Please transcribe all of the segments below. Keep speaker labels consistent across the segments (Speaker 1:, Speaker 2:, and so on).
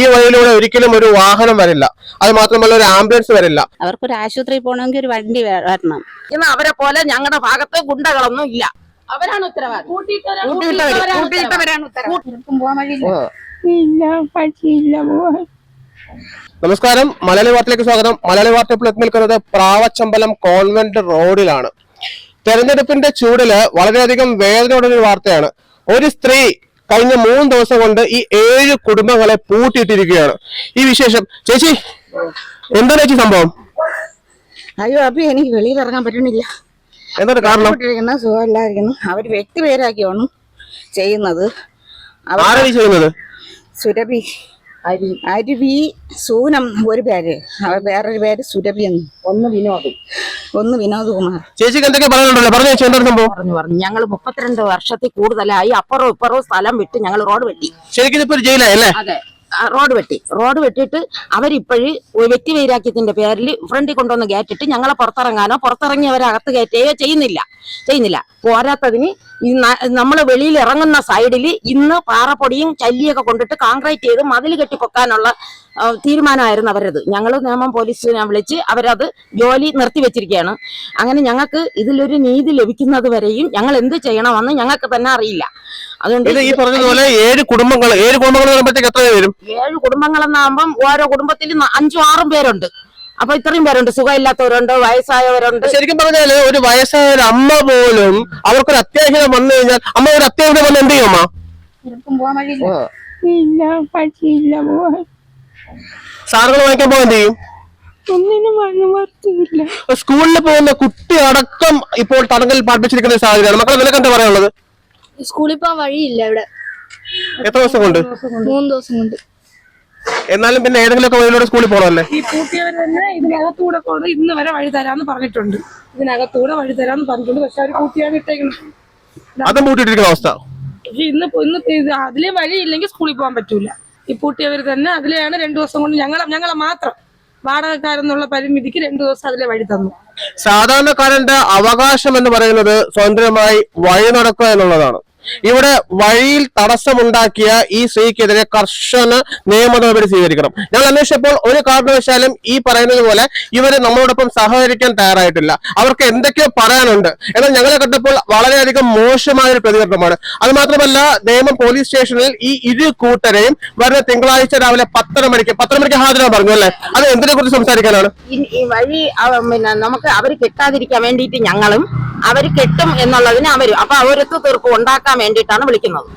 Speaker 1: ഈ വഴിയിലൂടെ ഒരിക്കലും ഒരു വാഹനം വരില്ല. അത് മാത്രമല്ല ഒരു ആംബുലൻസ് വരില്ല.
Speaker 2: അവർക്കൊരു ആശുപത്രിയിൽ പോകണമെങ്കിൽ ഒരു വണ്ടി വരണം.
Speaker 3: ഇന്ന് അവരെ പോലെ ഞങ്ങളുടെ ഭാഗത്ത് ഗുണ്ടകളൊന്നും ഇല്ല. അവരാണ് ഉത്തരവാദി.
Speaker 1: നമസ്കാരം. മലയാളി വാർത്തയിലേക്ക് സ്വാഗതം. മലയാളി വാർത്ത ഇപ്പോൾ എത്തി നിൽക്കുന്നത് പ്രാവച്ചമ്പലം കോൺവെന്റ് റോഡിലാണ്. തെരഞ്ഞെടുപ്പിന്റെ ചൂടിൽ വളരെയധികം വേദനയോടൊരു വാർത്തയാണ്. ഒരു സ്ത്രീ കഴിഞ്ഞ മൂന്ന് ദിവസം കൊണ്ട് ഈ ഏഴ് കുടുംബങ്ങളെ പൂട്ടിയിട്ടിരിക്കുകയാണ്. ഈ വിശേഷം ചേച്ചി എന്താണ് ചേച്ചി സംഭവം?
Speaker 3: അയ്യോ അപ്പൊ എനിക്ക് വെളിയിൽ ഇറങ്ങാൻ പറ്റണില്ല.
Speaker 1: എന്താണ് കാരണം?
Speaker 3: ഇരിക്കുന്ന സുഖമില്ലാതിരിക്കുന്നു. അവർ വ്യക്തി പേരാക്കിയാണ് ചെയ്യുന്നത്.
Speaker 1: ചെയ്യുന്നത്?
Speaker 3: സുരഭി അരുവി സൂനം ഒരു പേര്. അവർ വേറൊരു പേര് സുരഭി എന്ന്. ഒന്ന് വിനോദ്. ഒന്ന് വിനോദ് കുമാർ.
Speaker 1: ചേച്ചിക്ക് എന്തൊക്കെ പറയാനുണ്ടല്ലോ? പറഞ്ഞു ചേച്ചി എന്താണ് സംഭവം?
Speaker 3: പറഞ്ഞു പറഞ്ഞു. ഞങ്ങൾ മുപ്പത്തിരണ്ട് വർഷത്തിൽ കൂടുതലായി അപ്പുറവും ഇപ്പുറവും സ്ഥലം വിട്ട് ഞങ്ങൾ റോഡ് വെട്ടി.
Speaker 1: ശരിക്കും ഇപ്പൊ ഒരു ജയിലായി അല്ലേ?
Speaker 3: അതെ. റോഡ് വെട്ടി. റോഡ് വെട്ടിയിട്ട് അവരിപ്പോഴും വ്യക്തി വൈരാഗ്യത്തിന്റെ പേരിൽ ഫ്രണ്ടിൽ കൊണ്ടുവന്ന് കയറ്റിട്ട് ഞങ്ങളെ പുറത്തിറങ്ങാനോ പുറത്തിറങ്ങിയവരെ അകത്ത് കയറ്റുകയോ ചെയ്യുന്നില്ല. ചെയ്യുന്നില്ല. പോരാത്തതിന് നമ്മൾ വെളിയിൽ ഇറങ്ങുന്ന സൈഡിൽ ഇന്ന് പാറപ്പൊടിയും ചല്ലിയൊക്കെ കൊണ്ടിട്ട് കോൺക്രീറ്റ് ചെയ്ത് മതിൽ കെട്ടിപ്പൊക്കാനുള്ള തീരുമാനമായിരുന്നു അവരത്. ഞങ്ങൾ നിയമം പോലീസിനെ വിളിച്ച് അവരത് ജോലി നിർത്തിവെച്ചിരിക്കുകയാണ് അങ്ങനെ ഞങ്ങൾക്ക് ഇതിലൊരു നീതി ലഭിക്കുന്നത് വരെയും ഞങ്ങൾ എന്ത് ചെയ്യണമെന്ന് ഞങ്ങൾക്ക് തന്നെ അറിയില്ല. അതുകൊണ്ട്
Speaker 1: ഈ പറഞ്ഞതുപോലെ ഏഴ് കുടുംബങ്ങൾ ഏഴ് കുടുംബങ്ങൾ വരുമ്പോഴത്തേക്ക് എത്ര പേര്? വരും
Speaker 3: ഏഴ് കുടുംബങ്ങളെന്നാകുമ്പം ഓരോ കുടുംബത്തിൽ അഞ്ചും ആറും പേരുണ്ട്. അപ്പൊ ഇത്രയും പേരുണ്ട്. സുഖമില്ലാത്തവരുണ്ട് വയസ്സായവരുണ്ട്.
Speaker 1: ശരിക്കും പറഞ്ഞാൽ ഒരു വയസ്സായ ഒരു അമ്മ പോലും അവർക്കൊരു അത്യാഹിതം വന്നു കഴിഞ്ഞാൽ അമ്മ ഒരു അത്യാഹിതം വന്ന് എന്ത് ചെയ്യും അമ്മ? സാറുകൾ വാങ്ങിക്കാൻ പോകാൻ ചെയ്യും?
Speaker 4: ഒന്നിനും
Speaker 1: സ്കൂളിൽ പോകുന്ന കുട്ടി അടക്കം ഇപ്പോൾ തടങ്കൽ പാർപ്പിച്ചിരിക്കുന്ന സാഹചര്യമാണ്. മക്കളെ നിനക്ക് എന്താ പറയാനുള്ളത്?
Speaker 5: സ്കൂളിൽ പോകാൻ വഴിയില്ല ഇവിടെ.
Speaker 1: എത്ര ദിവസം കൊണ്ട്?
Speaker 5: മൂന്ന് ദിവസം കൊണ്ട്.
Speaker 1: എന്നാലും പിന്നെ ഏതെങ്കിലും ഒക്കെ വഴിയിലൂടെ സ്കൂളിൽ പോകണമല്ലേ
Speaker 4: ഈ പൂട്ടിയവർ തന്നെ ഇതിനകത്തൂടെ കൊണ്ട് ഇന്ന് വരെ വഴി തരാന്ന് പറഞ്ഞിട്ടുണ്ട്. ഇതിനകത്തൂടെ വഴി തരാന്ന് പറഞ്ഞിട്ടുണ്ട്. പക്ഷെ അവർ കൂട്ടിയാണ് ഇട്ടേക്കുന്നത്
Speaker 1: അതും പൂട്ടിയിട്ടിരിക്കുന്ന അവസ്ഥ.
Speaker 4: പക്ഷെ ഇന്ന് ഇപ്പൊ ഇന്ന് ഇത് അതിലെ വഴിയില്ലെങ്കിൽ സ്കൂളിൽ പോകാൻ പറ്റൂല. ഈ പൂട്ടിയവർ തന്നെ അതിലെയാണ് രണ്ടു ദിവസം കൊണ്ട് ഞങ്ങളെ ഞങ്ങളെ മാത്രം വാടകക്കാരെന്നുള്ള പരിമിതിക്ക് രണ്ടു ദിവസം അതിലെ വഴി തന്നു.
Speaker 1: സാധാരണക്കാരന്റെ അവകാശം എന്ന് പറയുന്നത് സ്വതന്ത്രമായി വഴി നടക്കുക എന്നുള്ളതാണ്. ഇവിടെ വഴിയിൽ തടസ്സമുണ്ടാക്കിയ ഈ സ്ത്രീക്കെതിരെ കർശന നിയമ നടപടി സ്വീകരിക്കണം. ഞങ്ങൾ അന്വേഷിച്ചപ്പോൾ ഒരു കാരണവശാലും ഈ പറയുന്നത് പോലെ ഇവർ നമ്മളോടൊപ്പം സഹകരിക്കാൻ തയ്യാറായിട്ടില്ല. അവർക്ക് എന്തൊക്കെയോ പറയാനുണ്ട്. എന്നാൽ ഞങ്ങളെ കണ്ടപ്പോൾ വളരെയധികം മോശമായ ഒരു പ്രതികരണമാണ്. അത് മാത്രമല്ല നിയമം പോലീസ് സ്റ്റേഷനിൽ ഈ ഇരു കൂട്ടരെയും വരുന്ന തിങ്കളാഴ്ച രാവിലെ പത്തര മണിക്ക് പത്തര മണിക്ക് ഹാജരാൻ പറഞ്ഞു അല്ലെ? അത് എന്തിനെ കുറിച്ച് സംസാരിക്കാനാണ്
Speaker 3: വഴി പിന്നെ നമുക്ക് അവർ കെട്ടാതിരിക്കാൻ വേണ്ടിയിട്ട് ഞങ്ങളും അവർ കെട്ടും എന്നുള്ളതിന് അവരും അപ്പൊ അവരൊക്കെ തീർപ്പ് ഉണ്ടാക്കാൻ വേണ്ടിയിട്ടാണ് വിളിക്കുന്നത്.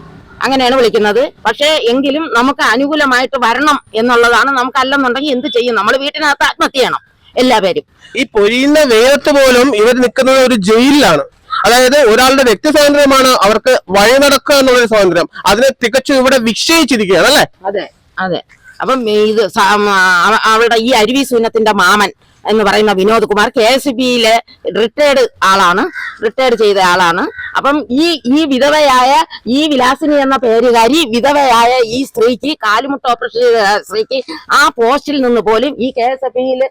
Speaker 3: അങ്ങനെയാണ് വിളിക്കുന്നത്. പക്ഷേ എങ്കിലും നമുക്ക് അനുകൂലമായിട്ട് വരണം എന്നുള്ളതാണ് നമുക്ക് അല്ലെന്നുണ്ടെങ്കിൽ എന്ത് ചെയ്യും? നമ്മൾ വീട്ടിനകത്ത് ആത്മഹത്യ ചെയ്യണം എല്ലാവരും.
Speaker 1: ഈ പൊരിയുന്ന വെയിലത്ത് പോലും ഇവർ നിൽക്കുന്നത് ഒരു ജയിലിലാണ്. അതായത് ഒരാളുടെ വ്യക്തി സ്വാതന്ത്ര്യമാണ് അവർക്ക് വഴി നടക്കുക എന്നുള്ള സ്വാതന്ത്ര്യം. അതിനെ തികച്ചും ഇവിടെ വിക്ഷയിച്ചിരിക്കുകയാണ് അല്ലേ?
Speaker 3: അതെ അതെ. അപ്പം ഇത് അവരുടെ അവളുടെ ഈ അരുവി സൂനത്തിന്റെ മാമൻ എന്ന് പറയുന്ന വിനോദ് കുമാർ കെ എസ് ബിയിലെ റിട്ടയർഡ് ആളാണ് റിട്ടയർഡ് ചെയ്ത ആളാണ്. അപ്പം ഈ ഈ വിധവയായ ഈ വിലാസിനി എന്ന പേരുകാരി വിധവയായ ഈ സ്ത്രീക്ക് കാലുമുട്ട ഓപ്പറേഷൻ ചെയ്ത സ്ത്രീക്ക് ആ പോസ്റ്റിൽ നിന്ന് പോലും ഈ കെ എസ് എഫ് ബിയിൽ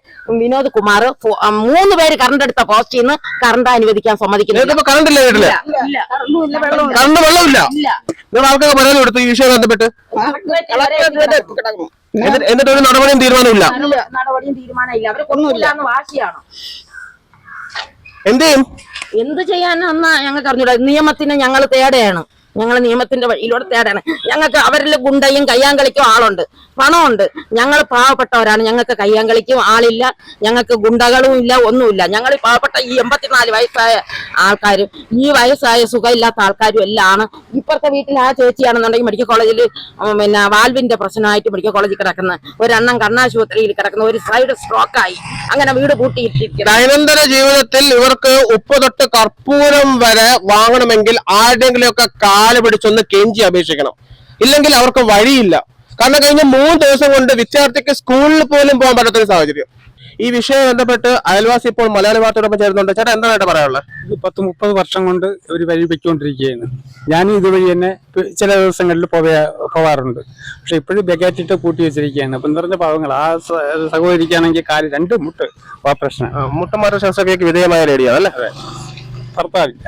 Speaker 3: വിനോദ് കുമാർ മൂന്ന് പേര് കറണ്ട് എടുത്ത പോസ്റ്റിൽ നിന്ന് കറണ്ട് അനുവദിക്കാൻ സമ്മതിക്കുന്നില്ല.
Speaker 1: നിങ്ങൾക്കിപ്പോ കറണ്ട് വെള്ളമില്ല. പരാതി കൊടുത്തു ഈ വിഷയം ബന്ധപ്പെട്ട്. എന്നിട്ട് ഒരു നടപടിയും തീരുമാനമില്ല
Speaker 3: ഇല്ല, നടപടിയും തീരുമാനമില്ല. അവരെ കൊന്നുമില്ലാന്ന് വാശിയാണ്.
Speaker 1: എന്ത് ചെയ്യും?
Speaker 3: എന്ത് ചെയ്യാനെന്ന് ഞങ്ങൾക്ക് അറിഞ്ഞൂടാ. നിയമത്തിന് ഞങ്ങൾ തേടയാണ്. ഞങ്ങൾ നിയമത്തിന്റെ വഴിയിലൂടെ തേടാണ്. ഞങ്ങൾക്ക് അവരിൽ ഗുണ്ടയും കയ്യാങ്കളിക്കും ആളുണ്ട്. പണമുണ്ട്. ഞങ്ങൾ പാവപ്പെട്ടവരാണ്. ഞങ്ങൾക്ക് കയ്യാങ്കളിക്കും ആളില്ല. ഞങ്ങൾക്ക് ഗുണ്ടകളും ഇല്ല ഒന്നുമില്ല. ഞങ്ങൾ പാവപ്പെട്ട ഈ എൺപത്തിനാല് വയസ്സായ ആൾക്കാരും ഈ വയസ്സായ സുഖമില്ലാത്ത ആൾക്കാരും എല്ലാം ആണ് ഇപ്പുറത്തെ വീട്ടിൽ ആ ചേച്ചിയാണെന്നുണ്ടെങ്കിൽ മെഡിക്കൽ കോളേജിൽ പിന്നെ വാൽവിന്റെ പ്രശ്നമായിട്ട് മെഡിക്കൽ കോളേജിൽ കിടക്കുന്ന. ഒരെണ്ണം കണ്ണാശുപത്രിയിൽ കിടക്കുന്ന. ഒരു സൈഡ് സ്ട്രോക്കായി. അങ്ങനെ വീട് പൂട്ടിയിട്ടിരിക്കുന്നത്
Speaker 1: ദൈനംദിന ജീവിതത്തിൽ ഇവർക്ക് ഉപ്പ് തൊട്ട് കർപ്പൂരം വരെ വാങ്ങണമെങ്കിൽ ആരുടെങ്കിലും ഒക്കെ കാൽ പിടിച്ചൊന്ന് കെഞ്ചി അപേക്ഷിക്കണം. ഇല്ലെങ്കിൽ അവർക്ക് വഴിയില്ല. കാരണം കഴിഞ്ഞ മൂന്ന് ദിവസം കൊണ്ട് വിദ്യാർത്ഥിക്ക് സ്കൂളിൽ പോലും പോകാൻ പറ്റാത്ത ഒരു സാഹചര്യം. ഈ വിഷയം ബന്ധപ്പെട്ട് അയൽവാസി ഇപ്പോൾ മലയാള വാർത്തയോടൊപ്പം ചേരുന്നുണ്ട്. ചേട്ടാ എന്താണ് പറയാനുള്ളത്?
Speaker 6: ഇത് പത്ത് മുപ്പത് വർഷം കൊണ്ട് ഒരു വഴി വെച്ചുകൊണ്ടിരിക്കുകയാണ്. ഞാനും ഇതുവഴി തന്നെ ചില ദിവസങ്ങളിൽ പോവ പോവാറുണ്ട്. പക്ഷെ ഇപ്പോഴും ബെഗാറ്റിട്ട് കൂട്ടി വെച്ചിരിക്കുകയാണ്. അപ്പം നിറഞ്ഞ പാവങ്ങൾ ആ സഹോദരിക്കാണെങ്കിൽ കാൽ രണ്ട് മുട്ട്. ആ
Speaker 1: പ്രശ്നം. മുട്ടന്മാരുടെ ശസ്ത്രക്രിയക്ക് വിധേയമായ റേഡിയാണ് അല്ലേ?
Speaker 6: ഭർത്താവില്ല.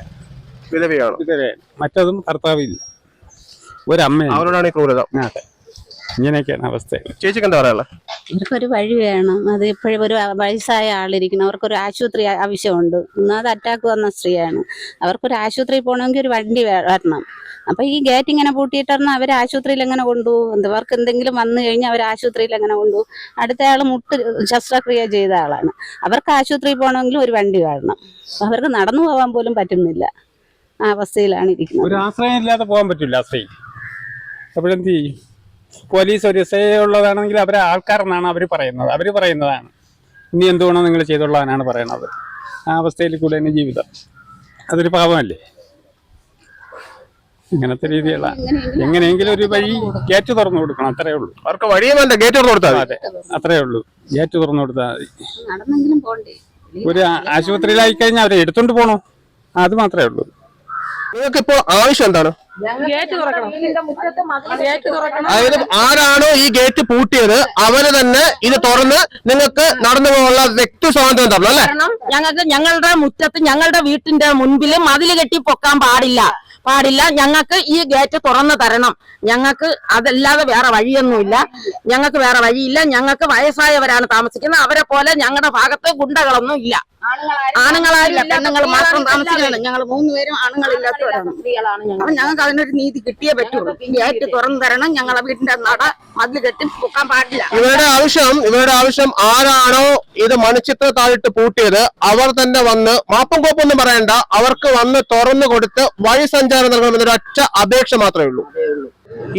Speaker 1: വിധവയാണ്.
Speaker 6: മറ്റതും ഭർത്താവില്ല. ഒരമ്മയാണ്
Speaker 1: അവരോടാണ് ഈ ക്രൂരത.
Speaker 6: ഇങ്ങനെയൊക്കെയാണ് അവസ്ഥ
Speaker 1: ചേച്ചിക്ക് എന്താ പറയാനുള്ളത്?
Speaker 2: ഇവർക്കൊരു വഴി വേണം. അത് ഇപ്പോഴും ഒരു വയസ്സായ ആളിരിക്കണം. അവർക്കൊരു ആശുപത്രി ആവശ്യമുണ്ട്. അത് അറ്റാക്ക് വന്ന സ്ത്രീയാണ്. അവർക്കൊരു ആശുപത്രി പോകണമെങ്കിൽ ഒരു വണ്ടി വേ- വരണം. അപ്പൊ ഈ ഗേറ്റ് ഇങ്ങനെ പൂട്ടിയിട്ടാണ് അവർ ആശുപത്രിയിൽ എങ്ങനെ കൊണ്ടുപോകും അവർക്ക് എന്തെങ്കിലും വന്നു കഴിഞ്ഞാൽ അവർ ആശുപത്രിയിൽ എങ്ങനെ കൊണ്ടുപോകും അടുത്ത ആൾ മുട്ട് ശസ്ത്രക്രിയ ചെയ്ത ആളാണ്. അവർക്ക് ആശുപത്രിയിൽ പോകണമെങ്കിൽ ഒരു വണ്ടി വേണം അവർക്ക് നടന്നു പോകാൻ പോലും പറ്റുന്നില്ല. അവസ്ഥയിലാണ് ഇരിക്കുന്നത്
Speaker 6: ഒരു ആശ്രയം ഇല്ലാതെ പോകാൻ പറ്റില്ല ആശ്രയം അപ്പോഴെന്ത് ചെയ്യും? പോലീസ് ഒരു എസ് ഐ ഉള്ളതാണെങ്കിൽ അവരെ ആൾക്കാരെന്നാണ് അവർ പറയുന്നത്. അവർ പറയുന്നതാണ്. ഇനി എന്തുകൊണ്ടോ നിങ്ങൾ ചെയ്തോളാനാണ് പറയുന്നത് ആ അവസ്ഥയിൽ കൂടെ തന്നെ ജീവിതം. അതൊരു പാപമല്ലേ? ഇങ്ങനത്തെ രീതികളാണ് എങ്ങനെയെങ്കിലും ഒരു വഴി ഗേറ്റ് തുറന്നു കൊടുക്കണം അത്രേ ഉള്ളൂ.
Speaker 1: അവർക്ക് വഴിയല്ല വേണ്ട ഗേറ്റ് തുറന്നു കൊടുത്താൽ മതി.
Speaker 6: അതെ അത്രേ ഉള്ളൂ. ഗേറ്റ് തുറന്നു കൊടുത്താൽ മതി.
Speaker 2: പോണ്ടേ?
Speaker 6: ഒരു ആശുപത്രിയിലായി കഴിഞ്ഞാൽ അവരെ എടുത്തോണ്ട് പോകണോ അത് മാത്രമേ ഉള്ളൂ.
Speaker 1: നിങ്ങൾക്ക് ഇപ്പോൾ ആവശ്യം എന്താണ്?
Speaker 4: ഗേറ്റ് തുറക്കണം. ഗേറ്റ് തുറക്കണം.
Speaker 1: അതായത് ആരാണോ ഈ ഗേറ്റ് പൂട്ടിയത് അവർ തന്നെ ഇത് തുറന്ന് നിങ്ങൾക്ക് നടന്നു പോകാനുള്ള വ്യക്തി സ്വാതന്ത്ര്യം തരണം അല്ലേ?
Speaker 3: ഞങ്ങൾക്ക് ഞങ്ങളുടെ മുറ്റത്ത് ഞങ്ങളുടെ വീട്ടിന്റെ മുൻപിൽ മതിൽ കെട്ടി പൊക്കാൻ പാടില്ല. പാടില്ല. ഞങ്ങൾക്ക് ഈ ഗേറ്റ് തുറന്നു തരണം. ഞങ്ങൾക്ക് അതല്ലാതെ വേറെ വഴിയൊന്നുമില്ല. ഞങ്ങൾക്ക് വേറെ വഴിയില്ല. ഞങ്ങൾക്ക് വയസ്സായവരാണ് താമസിക്കുന്നത്. അവരെ പോലെ ഞങ്ങളുടെ ഭാഗത്ത് ഗുണ്ടകളൊന്നും ഇല്ല. ആണുങ്ങളായില്ല പെണ്ണുങ്ങൾ മാത്രം താമസിക്കുന്നത്. ഞങ്ങൾ മൂന്നുപേരും ആണുങ്ങളില്ലാത്തവരാണ്. സ്ത്രീകളാണ് ഞങ്ങൾ. ഞങ്ങൾക്ക് അതിനൊരു നീതി കിട്ടിയേ പറ്റുള്ളൂ. ഗേറ്റ് തുറന്നു തരണം ഞങ്ങളെ വീടിന്റെ നട മതിൽ കെട്ടി പൊക്കാൻ പാടില്ല.
Speaker 1: ഇവരുടെ ആവശ്യം ഇവരുടെ ആവശ്യം ആരാണോ ഇത് മണിച്ചിത്ര താഴിട്ട് പൂട്ടിയത് അവർ തന്നെ വന്ന് മാപ്പും കോപ്പൊന്നും പറയണ്ട അവർക്ക് വന്ന് തുറന്നു കൊടുത്ത് വഴി സഞ്ചാരം നൽകണമെന്നൊരു ഒറ്റ അപേക്ഷ മാത്രമേ ഉള്ളൂ.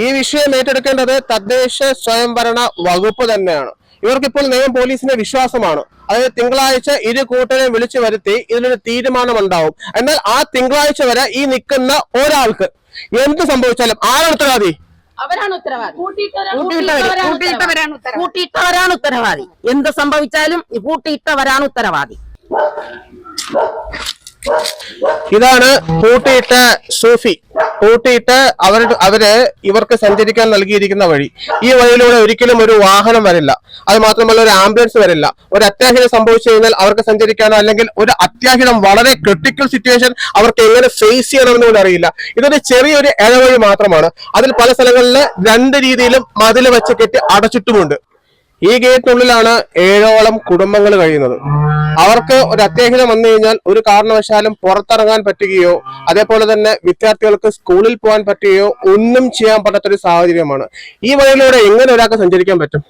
Speaker 1: ഈ വിഷയം ഏറ്റെടുക്കേണ്ടത് തദ്ദേശ സ്വയംഭരണ വകുപ്പ് തന്നെയാണ്. ഇവർക്കിപ്പോൾ നിയമം പോലീസിന്റെ വിശ്വാസമാണ്. അതായത് തിങ്കളാഴ്ച ഇരു കൂട്ടരെയും വിളിച്ചു വരുത്തി ഇതിനൊരു തീരുമാനം ഉണ്ടാവും എന്നാൽ ആ തിങ്കളാഴ്ച വരെ ഈ നിൽക്കുന്ന ഒരാൾക്ക് എന്ത് സംഭവിച്ചാലും ആരാണ് ഉത്തരവാദി?
Speaker 3: അവരാണ് ഉത്തരവാദി.
Speaker 4: കൂട്ടിയിട്ടവരാണ്
Speaker 3: ഉത്തരവാദി. എന്ത് സംഭവിച്ചാലും ഈ കൂട്ടിയിട്ടവരാണ് ഉത്തരവാദി.
Speaker 1: ഇതാണ് കൂട്ടിയിട്ട സൂഫി. പൂട്ടിയിട്ട് അവർ അവർ ഇവർക്ക് സഞ്ചരിക്കാൻ നൽകിയിരിക്കുന്ന വഴി. ഈ വഴിയിലൂടെ ഒരിക്കലും ഒരു വാഹനം വരില്ല. അത് മാത്രമല്ല ഒരു ആംബുലൻസ് വരില്ല. ഒരു അത്യാഹിതം സംഭവിച്ചു കഴിഞ്ഞാൽ അവർക്ക് സഞ്ചരിക്കാനോ അല്ലെങ്കിൽ ഒരു അത്യാഹിതം വളരെ ക്രിട്ടിക്കൽ സിറ്റുവേഷൻ അവർക്ക് എങ്ങനെ ഫേസ് ചെയ്യണമെന്ന് പോലും അറിയില്ല. ഇതൊരു ചെറിയൊരു ഇടവഴി മാത്രമാണ്. അതിൽ പല സ്ഥലങ്ങളിൽ രണ്ട് രീതിയിലും മതിൽ വെച്ച് കെട്ടി അടച്ചിട്ടുമുണ്ട്. ഈ ഗേറ്റിനുള്ളിലാണ് ഏഴോളം കുടുംബങ്ങൾ കഴിയുന്നത്. അവർക്ക് ഒരു അത്യാഹിതം വന്നു കഴിഞ്ഞാൽ ഒരു കാരണവശാലും പുറത്തിറങ്ങാൻ പറ്റുകയോ അതേപോലെ തന്നെ വിദ്യാർത്ഥികൾക്ക് സ്കൂളിൽ പോകാൻ പറ്റുകയോ ഒന്നും ചെയ്യാൻ പറ്റാത്തൊരു സാഹചര്യമാണ്. ഈ വഴിയിലൂടെ എങ്ങനെ ഒരാൾക്ക് സഞ്ചരിക്കാൻ പറ്റും?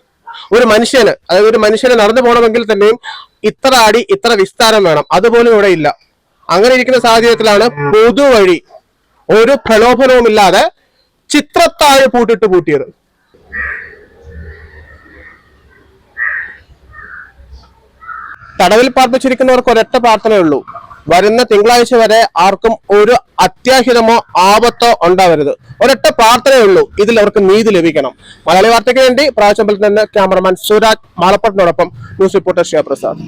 Speaker 1: ഒരു മനുഷ്യന് അതായത് ഒരു മനുഷ്യന് നടന്നു പോകണമെങ്കിൽ തന്നെയും ഇത്ര അടി ഇത്ര വിസ്താരം വേണം. അതുപോലും ഇവിടെ ഇല്ല. അങ്ങനെ ഇരിക്കുന്ന സാഹചര്യത്തിലാണ് പൊതുവഴി ഒരു പ്രലോഭനവും ഇല്ലാതെ ചിത്രത്താഴ് പൂട്ടിട്ട് പൂട്ടിയത്. തടവിൽ പാർപ്പിച്ചിരിക്കുന്നവർക്ക് ഒരൊറ്റ പ്രാർത്ഥനയേ ഉള്ളൂ വരുന്ന തിങ്കളാഴ്ച വരെ ആർക്കും ഒരു അത്യാഹിതമോ ആപത്തോ ഉണ്ടാവരുത്. ഒരൊറ്റ പ്രാർത്ഥനയേ ഉള്ളൂ ഇതിൽ അവർക്ക് നീതി ലഭിക്കണം. മലയാളി വാർത്തയ്ക്ക് വേണ്ടി പ്രാവശ്യമ്പലത്തിൽ നിന്ന് ക്യാമറമാൻ സുരാജ് മാളപ്പട്ടിനോടൊപ്പം ന്യൂസ് റിപ്പോർട്ടർ ശിവപ്രസാദ്